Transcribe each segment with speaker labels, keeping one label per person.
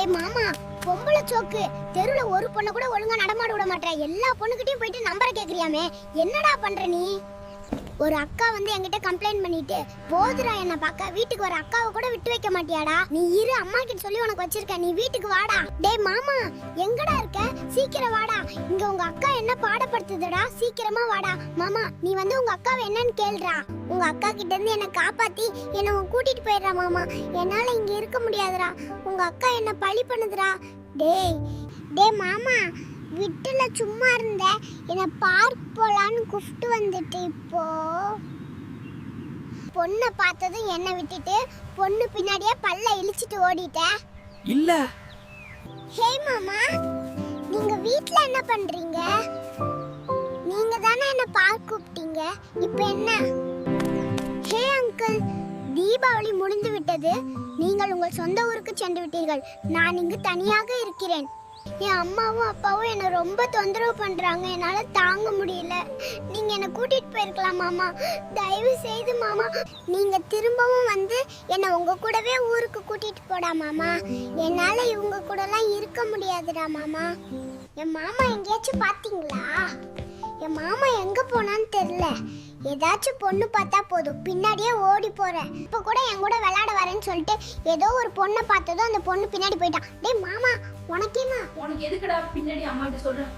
Speaker 1: ஏய் மாமா பொம்பளை சோக்கு. தெருவுல ஒரு பொண்ணு கூட ஒழுங்கா நடமாட விட மாட்டேற. எல்லா பொண்ணுகிட்டயும் போயிட்டு நம்பரை கேக்குறியாமே. என்னடா பண்ற நீ? ஒரு அக்கா வந்து என்கிட்ட கம்ப்ளைண்ட் பண்ணிட்டு போதுரா என்ன பார்க்க வீட்டுக்கு வர அக்காவை கூட விட்டு வைக்க மாட்டியாடா? நீ இரு அம்மா கிட்ட சொல்லி உனக்கு வச்சிருக்க நீ வீட்டுக்கு வாடா. டேய் மாமா எங்கடா இருக்க? சீக்கிரம் வாடா. இங்க உங்க அக்கா என்ன பாடப்படுத்துதுடா? சீக்கிரமா வாடா. மாமா நீ வந்து உங்க அக்காவை என்னன்னு கேளுடா உங்க அக்கா கிட்ட இருந்து என்ன காப்பாத்தி என்ன உன் கூட்டிட்டு போயிடுறா மாமா. என்னால இங்க இருக்க முடியாதுடா. உங்க அக்கா என்ன பழி பண்ணுதுடா. டேய் டேய் மாமா விட்டுல சும்மா இருந்த என்ன பார்க் போலான்னு கூப்பிட்டு வந்துட்டு இப்போ. பொண்ணை பார்த்ததும் என்னை விட்டுட்டு பொண்ணு பின்னாடியே பல்ல இழிச்சிட்டு ஓடிட்ட.
Speaker 2: இல்ல.
Speaker 1: ஹே மாமா நீங்க வீட்ல என்ன பண்றீங்க? நீங்க தானே என்ன பார்க் கூப்பிட்டீங்க. இப்போ என்ன? ஹே அங்கிள் தீபாவளி முடிந்து விட்டது. நீங்கள் உங்கள் சொந்த ஊருக்கு சென்று விட்டீர்கள். நான் இங்கு தனியாக இருக்கிறேன். என் அம்மாவும் அப்பாவும் என்னை ரொம்ப தொந்தரவு பண்றாங்க. என்னால தாங்க முடியல. நீங்க என்னை கூட்டிட்டு போயிருக்கலாம் மாமா. தயவு செய்து மாமா. நீங்க திரும்பவும் வந்து என்னை உங்க கூடவே ஊருக்கு கூட்டிட்டு போடா மாமா. என்னால இவங்க கூடலாம் இருக்க முடியாதுடா மாமா. என் மாமா எங்கேயாச்சும் பாத்தீங்களா? என் மாமா எங்க போனான்னு தெரியல. ஏதாச்சும் பொண்ணு பார்த்தா போதும். பின்னாடியே ஓடி போறேன். இப்ப கூட என் கூட விளையாட வரேன்னு சொல்லிட்டு ஏதோ ஒரு பொண்ணை பார்த்ததும் அந்த பொண்ணு பின்னாடி போயிட்டான் டேய் மாமா உனக்கேமா
Speaker 3: உனக்கு எதுக்குடா பின்னாடி அம்மா சொல்றேன்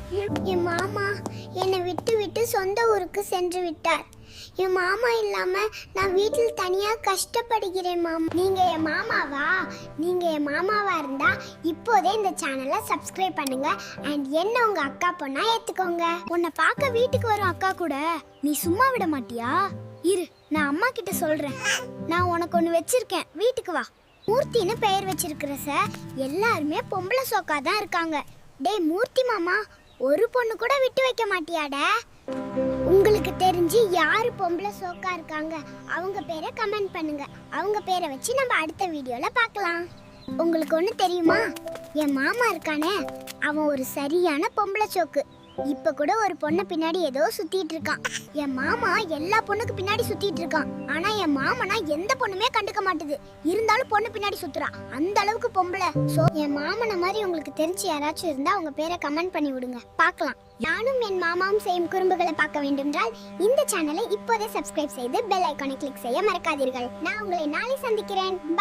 Speaker 1: என் மாமா என்னை விட்டு விட்டு சொந்த ஊருக்கு சென்று விட்டார். என் மாமா இல்லாம நான் வீட்டில் தனியா கஷ்டப்படுகிறேன் மாமா. நீங்க என் மாமாவா? நீங்க என் மாமாவா இருந்தா இப்போதே இந்த சேனலை சப்ஸ்கிரைப் பண்ணுங்க. அண்ட் என்ன உங்க அக்கா பொண்ணா ஏத்துக்கோங்க. உன்னை பார்க்க வீட்டுக்கு வரும் அக்கா கூட. நீ சும்மா விட மாட்டியா? இரு நான் அம்மா கிட்ட சொல்றேன். நான் உனக்கு ஒன்று வச்சிருக்கேன். வீட்டுக்கு வா. மூர்த்தின்னு பெயர் வச்சிருக்கிற சார் எல்லாருமே பொம்பளை சோக்கா தான் இருக்காங்க. டேய் மூர்த்தி மாமா ஒரு பொண்ணு கூட விட்டு வைக்க மாட்டியாட? உங்களுக்கு தெரிஞ்சு யார் பொம்பளை சோக்கா இருக்காங்க அவங்க பேரை கமெண்ட் பண்ணுங்க. அவங்க பேரை வச்சு நம்ம அடுத்த வீடியோவில் பார்க்கலாம். உங்களுக்கு ஒன்று தெரியுமா? என் மாமா இருக்கானே அவன் ஒரு சரியான பொம்பளை சோக்கு. இப்ப கூட ஒரு பொண்ணு பின்னாடி ஏதோ சுத்திட்டு இருக்கான். என் மாமா எல்லா பொண்ணுக்கு பின்னாடி சுத்திட்டு இருக்கான். ஆனா என் மாமனா எந்த பொண்ணுமே கண்டுக்க மாட்டுது. இருந்தாலும் பொண்ணு பின்னாடி சுத்துறா. அந்த அளவுக்கு பொம்பளை. சோ என் மாமனை மாதிரி உங்களுக்கு தெரிஞ்சு யாராச்சும் இருந்தா உங்க பேரை கமெண்ட் பண்ணி விடுங்க. பார்க்கலாம். நானும் என் மாமாவும் செய்யும் குறும்புகளை பார்க்க வேண்டுமென்றால் இந்த சேனலை இப்போதே சப்ஸ்கிரைப் செய்து பெல் ஐக்கானை கிளிக் செய்ய மறக்காதீர்கள். நான் உங்களை நாளை சந்திக்கிறேன்.